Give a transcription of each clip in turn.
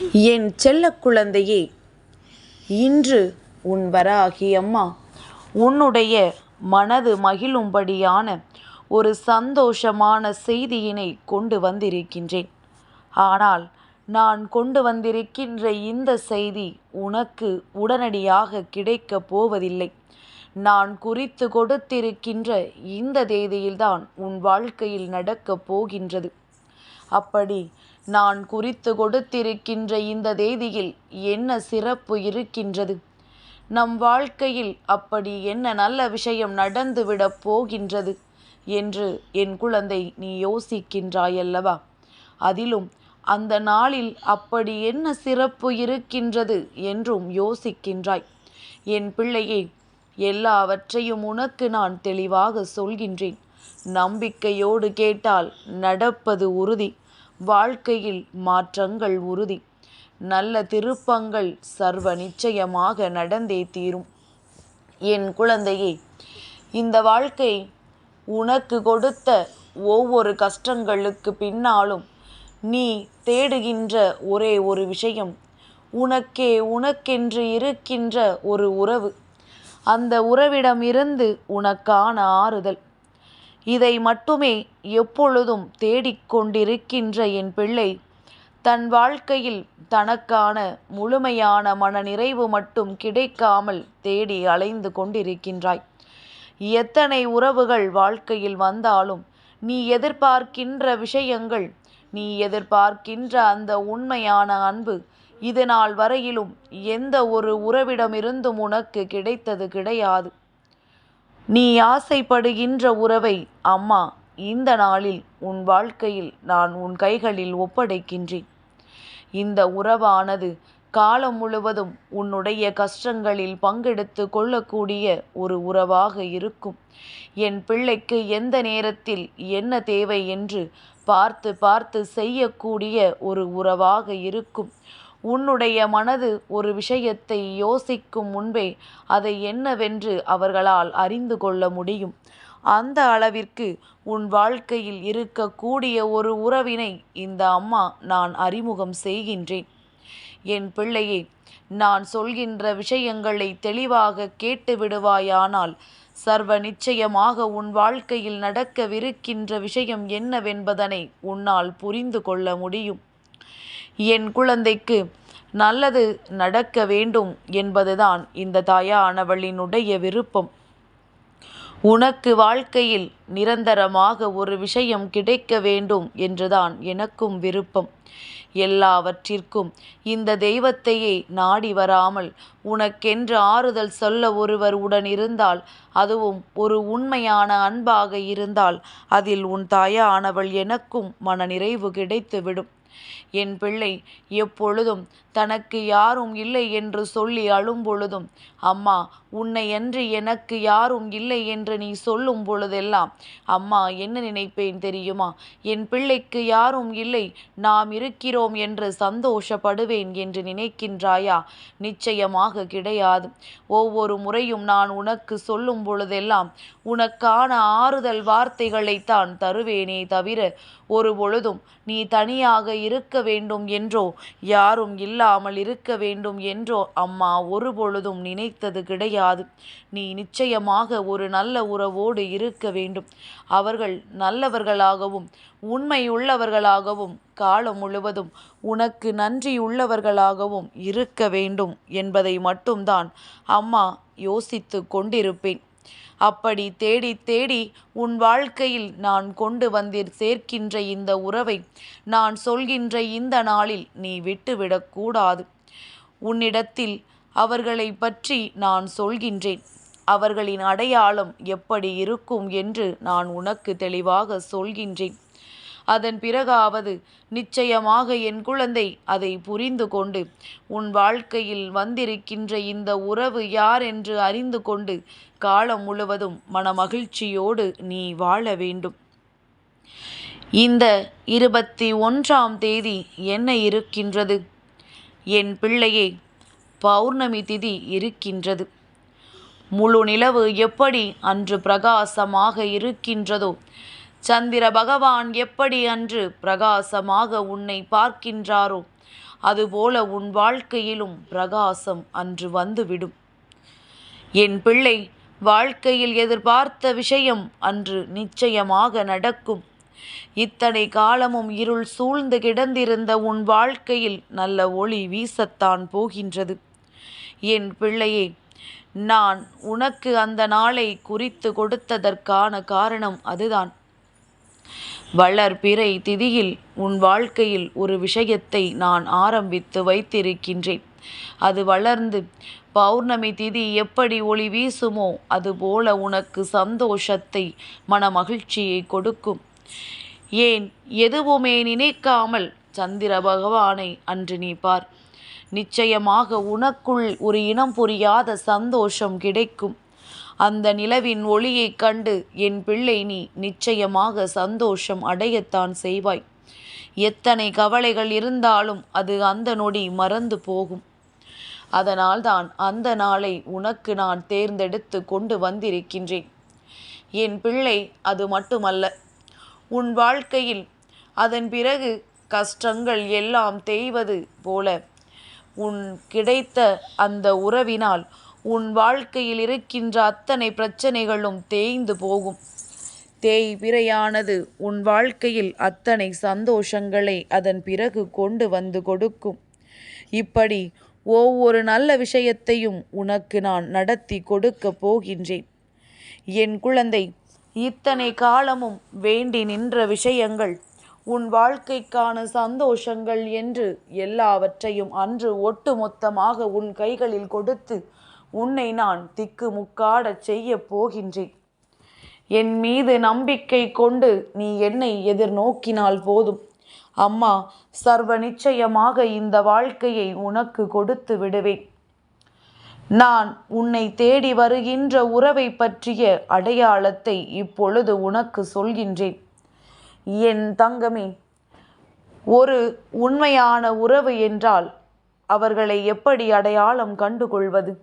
என் செல்ல குழந்தையே இன்று உன் வராகி அம்மா. உன்னுடைய மனது மகிழும்படியான ஒரு சந்தோஷமான செய்தியினை கொண்டு வந்திருக்கின்றேன். ஆனால் நான் கொண்டு வந்திருக்கின்ற இந்த செய்தி உனக்கு உடனடியாக கிடைக்கப் போவதில்லை. நான் குறித்து கொடுத்திருக்கின்ற இந்த தேதியில்தான் உன் வாழ்க்கையில் நடக்கப் போகின்றது. அப்படி நான் குறித்து கொடுத்திருக்கின்ற இந்த தேதியில் என்ன சிறப்பு இருக்கின்றது? நம் வாழ்க்கையில் அப்படி என்ன நல்ல விஷயம் நடந்துவிடப் போகின்றது என்று என் குழந்தை நீ யோசிக்கின்றாயல்லவா? அதிலும் அந்த நாளில் அப்படி என்ன சிறப்பு இருக்கின்றது என்றும் யோசிக்கின்றாய். என் பிள்ளையே எல்லாவற்றையும் உனக்கு நான் தெளிவாக சொல்கின்றேன். நம்பிக்கையோடு கேட்டால் நடப்பது உறுதி. வாழ்க்கையில் மாற்றங்கள் உறுதி. நல்ல திருப்பங்கள் சர்வ நிச்சயமாக நடந்தே தீரும். என் குழந்தையே இந்த வாழ்க்கை உனக்கு கொடுத்த ஒவ்வொரு கஷ்டங்களுக்கு பின்னாலும் நீ தேடுகின்ற ஒரே ஒரு விஷயம் உனக்கே உனக்கென்று இருக்கின்ற ஒரு உறவு. அந்த உறவிடமிருந்து உனக்கான ஆறுதல். இதை மட்டுமே எப்பொழுதும் தேடிக்கொண்டிருக்கின்ற என் பிள்ளை தன் வாழ்க்கையில் தனக்கான முழுமையான மனநிறைவு மட்டும் கிடைக்காமல் தேடி அலைந்து கொண்டிருக்கின்றாய். எத்தனை உறவுகள் வாழ்க்கையில் வந்தாலும் நீ எதிர்பார்க்கின்ற விஷயங்கள் நீ எதிர்பார்க்கின்ற அந்த உண்மையான அன்பு இது நாள் வரையிலும் எந்த ஒரு உறவிடமிருந்தும் உனக்கு கிடைத்தது கிடையாது. நீ ஆசைப்படுகின்ற உறவை அம்மா இந்த நாளில் உன் வாழ்க்கையில் நான் உன் கைகளில் ஒப்படைக்கின்றேன். இந்த உறவானது காலம் முழுவதும் உன்னுடைய கஷ்டங்களில் பங்கெடுத்து கொள்ளக்கூடிய ஒரு உறவாக இருக்கும். என் பிள்ளைக்கு எந்த நேரத்தில் என்ன தேவை என்று பார்த்து பார்த்து செய்யக்கூடிய ஒரு உறவாக இருக்கும். உன்னுடைய மனது ஒரு விஷயத்தை யோசிக்கும் முன்பே அதை என்னவென்று அவர்களால் அறிந்து கொள்ள முடியும். அந்த அளவிற்கு உன் வாழ்க்கையில் இருக்கக்கூடிய ஒரு உறவினை இந்த அம்மா நான் அறிமுகம் செய்கின்றேன். என் பிள்ளையே நான் சொல்கின்ற விஷயங்களை தெளிவாக கேட்டு விடுவாயானால் சர்வ நிச்சயமாக உன் வாழ்க்கையில் நடக்கவிருக்கின்ற விஷயம் என்னவென்பதனை உன்னால் புரிந்து கொள்ள முடியும். என் குழந்தைக்கு நல்லது நடக்க வேண்டும் என்பதுதான் இந்த தாயானவளினுடைய விருப்பம். உனக்கு வாழ்க்கையில் நிரந்தரமாக ஒரு விஷயம் கிடைக்க வேண்டும் என்றுதான் எனக்கும் விருப்பம். எல்லாவற்றிற்கும் இந்த தெய்வத்தையே நாடி வராமல் உனக்கென்று ஆறுதல் சொல்ல ஒருவர் உடன் இருந்தால் அதுவும் ஒரு உண்மையான அன்பாக இருந்தால் அதில் உன் தாயானவள் எனக்கும் மனநிறைவு கிடைத்துவிடும். என் பிள்ளை எப்பொழுதும் தனக்கு யாரும் இல்லை என்று சொல்லி அழும் பொழுதும் அம்மா உன்னை அன்று எனக்கு யாரும் இல்லை என்று நீ சொல்லும் பொழுதெல்லாம் அம்மா என்ன நினைப்பேன் தெரியுமா? என் பிள்ளைக்கு யாரும் இல்லை. நாம் இருக்கிறோம் என்று சந்தோஷப்படுவேன் என்று நினைக்கின்றாயா? நிச்சயமாக கிடையாது. ஒவ்வொரு முறையும் நான் உனக்கு சொல்லும் பொழுதெல்லாம் உனக்கான ஆறுதல் வார்த்தைகளைத்தான் தருவேனே தவிர ஒரு பொழுதும் நீ தனியாக இருக்க வேண்டும் என்றோ யாரும் இல்லாமல் இருக்க வேண்டும் என்றோ அம்மா ஒரு பொழுதும் நினைத்தது கிடையாது. நீ நிச்சயமாக ஒரு நல்ல உறவோடு இருக்க வேண்டும். அவர்கள் நல்லவர்களாகவும் உண்மையுள்ளவர்களாகவும் காலம் முழுவதும் உனக்கு நன்றியுள்ளவர்களாகவும் இருக்க வேண்டும் என்பதை மட்டும்தான் அம்மா யோசித்து கொண்டிருப்பேன். அப்படி தேடி தேடி உன் வாழ்க்கையில் நான் கொண்டு வந்தீர் சேர்க்கின்ற இந்த உறவை நான் சொல்கின்ற இந்த நாளில் நீ விட்டுவிடக்கூடாது. உன்னிடத்தில் அவர்களை பற்றி நான் சொல்கின்றேன். அவர்களின் அடையாளம் எப்படி இருக்கும் என்று நான் உனக்கு தெளிவாக சொல்கின்றேன். அதன் பிறகாவது நிச்சயமாக என் குழந்தை அதை புரிந்து கொண்டு உன் வாழ்க்கையில் வந்திருக்கின்ற இந்த உறவு யார் என்று அறிந்து கொண்டு காலம் முழுவதும் மனமகிழ்ச்சியோடு நீ வாழ வேண்டும். இந்த இருபத்தி ஒன்றாம் தேதி என்ன இருக்கின்றது? என் பிள்ளையே பௌர்ணமி திதி இருக்கின்றது. முழு நிலவு எப்படி அன்று பிரகாசமாக இருக்கின்றதோ? சந்திர பகவான் எப்படி அன்று பிரகாசமாக உன்னை பார்க்கின்றாரோ அதுபோல உன் வாழ்க்கையிலும் பிரகாசம் அன்று வந்துவிடும். என் பிள்ளை வாழ்க்கையில் எதிர்பார்த்த விஷயம் அன்று நிச்சயமாக நடக்கும். இத்தனை காலமும் இருள் சூழ்ந்து கிடந்திருந்த உன் வாழ்க்கையில் நல்ல ஒளி வீசத்தான் போகின்றது. என் பிள்ளையே நான் உனக்கு அந்த நாளை குறித்து கொடுத்ததற்கான காரணம் அதுதான். வளர்பிறை திதியில் உன் வாழ்க்கையில் ஒரு விஷயத்தை நான் ஆரம்பித்து வைத்திருக்கின்றேன். அது வளர்ந்து பௌர்ணமி திதி எப்படி ஒளி வீசுமோ அதுபோல உனக்கு சந்தோஷத்தை மன மகிழ்ச்சியை கொடுக்கும். ஏன் எதுவுமே நினைக்காமல் சந்திர பகவானை அன்று நீ பார். நிச்சயமாக உனக்குள் ஒரு இனம் புரியாத சந்தோஷம் கிடைக்கும். அந்த நிலவின் ஒளியைக் கண்டு என் பிள்ளை நீ நிச்சயமாக சந்தோஷம் அடையத்தான் செய்வாய். எத்தனை கவலைகள் இருந்தாலும் அது அந்த நொடி மறந்து போகும். அதனால்தான் அந்த நாளை உனக்கு நான் தேர்ந்தெடுத்து கொண்டு வந்திருக்கின்றேன். என் பிள்ளை அது மட்டுமல்ல. உன் வாழ்க்கையில் அதன் பிறகு கஷ்டங்கள் எல்லாம் தேய்வது போல. உன் கிடைத்த அந்த உறவினால் உன் வாழ்க்கையில் இருக்கின்ற அத்தனை பிரச்சனைகளும் தேய்ந்து போகும். தேய் பிறையானது உன் வாழ்க்கையில் அத்தனை சந்தோஷங்களை அதன் பிறகு கொண்டு வந்து கொடுக்கும். இப்படி ஒவ்வொரு நல்ல விஷயத்தையும் உனக்கு நான் நடத்தி கொடுக்க போகின்றேன். என் குழந்தை இத்தனை காலமும் வேண்டி நின்ற விஷயங்கள் உன் வாழ்க்கைக்கான சந்தோஷங்கள் என்று எல்லாவற்றையும் அன்று ஒட்டுமொத்தமாக உன் கைகளில் கொடுத்து உன்னை நான் திக்கு முக்காடச் செய்ய போகின்றேன். என் மீது நம்பிக்கை கொண்டு நீ என்னை எதிர்நோக்கினால் போதும். அம்மா சர்வ நிச்சயமாக இந்த வாழ்க்கையை உனக்கு கொடுத்து விடுவேன். நான் உன்னை தேடி வருகின்ற உறவை பற்றிய அடையாளத்தை இப்பொழுது உனக்கு சொல்கின்றேன். என் தங்கமே ஒரு உண்மையான உறவு என்றால் அவர்களை எப்படி அடையாளம் கண்டுகொள்வது?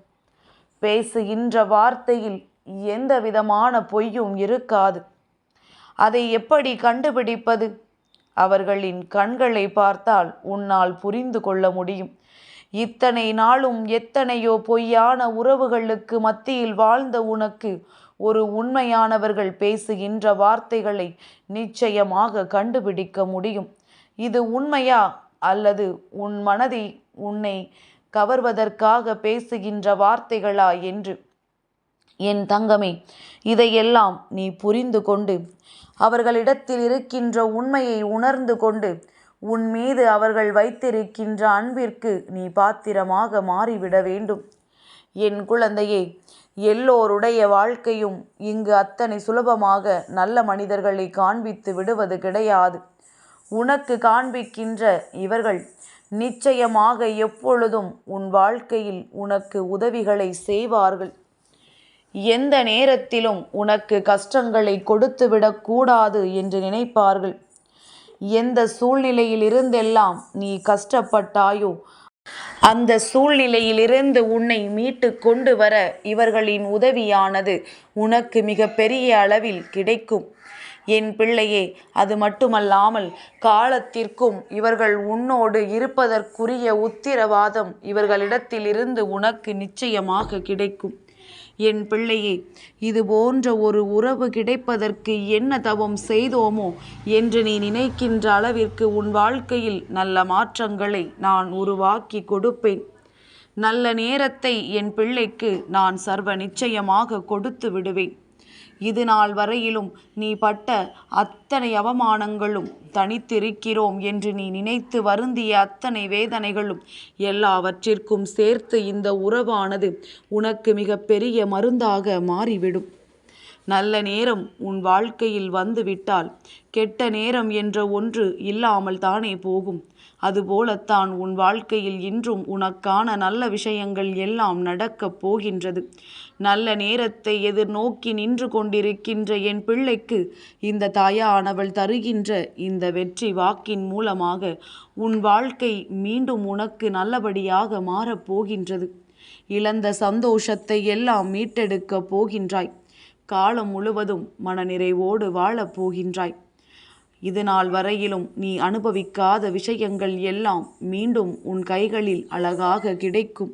பேசுகின்ற வார்த்தையில் எந்த விதமான பொய்யும் இருக்காது. அதை எப்படி கண்டுபிடிப்பது? அவர்களின் கண்களை பார்த்தால் உன்னால் புரிந்து கொள்ள முடியும். இத்தனை நாளும் எத்தனையோ பொய்யான உறவுகளுக்கு மத்தியில் வாழ்ந்த உனக்கு ஒரு உண்மையானவர்கள் பேசுகின்ற வார்த்தைகளை நிச்சயமாக கண்டுபிடிக்க முடியும். இது உண்மையா அல்லது உன் மனதை உன்னை கவர்வதற்காக பேசுகின்ற வார்த்தைகளா என்று? என் தங்கமே இதையெல்லாம் நீ புரிந்து கொண்டு அவர்களிடத்தில் இருக்கின்ற உண்மையை உணர்ந்து கொண்டு உன் மீது அவர்கள் வைத்திருக்கின்ற அன்பிற்கு நீ பாத்திரமாக மாறிவிட வேண்டும். என் குழந்தையே எல்லோருடைய வாழ்க்கையும் இங்கு அத்தனை சுலபமாக நல்ல மனிதர்களை காண்பித்து விடுவது கிடையாது. உனக்கு காண்பிக்கின்ற இவர்கள் நிச்சயமாக எப்பொழுதும் உன் வாழ்க்கையில் உனக்கு உதவிகளை செய்வார்கள். எந்த நேரத்திலும் உனக்கு கஷ்டங்களை கொடுத்துவிடக்கூடாது என்று நினைப்பார்கள். எந்த சூழ்நிலையிலிருந்தெல்லாம் நீ கஷ்டப்பட்டாயோ அந்த சூழ்நிலையிலிருந்து உன்னை மீட்டு கொண்டு வர இவர்களின் உதவியானது உனக்கு மிக பெரிய அளவில் கிடைக்கும். என் பிள்ளையே அது மட்டுமல்லாமல் காலத்திற்கும் இவர்கள் உன்னோடு இருப்பதற்குரிய உத்திரவாதம் இவர்களிடத்திலிருந்து உனக்கு நிச்சயமாக கிடைக்கும். என் பிள்ளையே இது போன்ற ஒரு உறவு கிடைப்பதற்கு என்ன தவம் செய்தோமோ என்று நீ நினைக்கின்ற அளவிற்கு உன் வாழ்க்கையில் நல்ல மாற்றங்களை நான் உருவாக்கி கொடுப்பேன். நல்ல நேரத்தை என் பிள்ளைக்கு நான் சர்வ நிச்சயமாக கொடுத்து விடுவேன். இது நாள் வரையிலும் நீ பட்ட அத்தனை அவமானங்களும் தனித்திருக்கிறோம் என்று நீ நினைத்து வருந்திய அத்தனை வேதனைகளும் எல்லாவற்றிற்கும் சேர்த்து இந்த உறவானது உனக்கு மிக பெரிய மருந்தாக மாறிவிடும். நல்ல நேரம் உன் வாழ்க்கையில் வந்துவிட்டால் கெட்ட நேரம் என்ற ஒன்று இல்லாமல் தானே போகும். அதுபோலத்தான் உன் வாழ்க்கையில் இன்றும் உனக்கான நல்ல விஷயங்கள் எல்லாம் நடக்கப் போகின்றது. நல்ல நேரத்தை எதிர்நோக்கி நின்று கொண்டிருக்கின்ற என் பிள்ளைக்கு இந்த தாயானவள் தருகின்ற இந்த வெற்றி வாக்கின் மூலமாக உன் வாழ்க்கை மீண்டும் உனக்கு நல்லபடியாக மாறப்போகின்றது இழந்த சந்தோஷத்தை எல்லாம் மீட்டெடுக்கப் போகின்றாய். காலம் முழுவதும் மனநிறைவோடு வாழப் போகின்றாய். இது நாள் வரையிலும் நீ அனுபவிக்காத விஷயங்கள் எல்லாம் மீண்டும் உன் கைகளில் அழகாக கிடைக்கும்.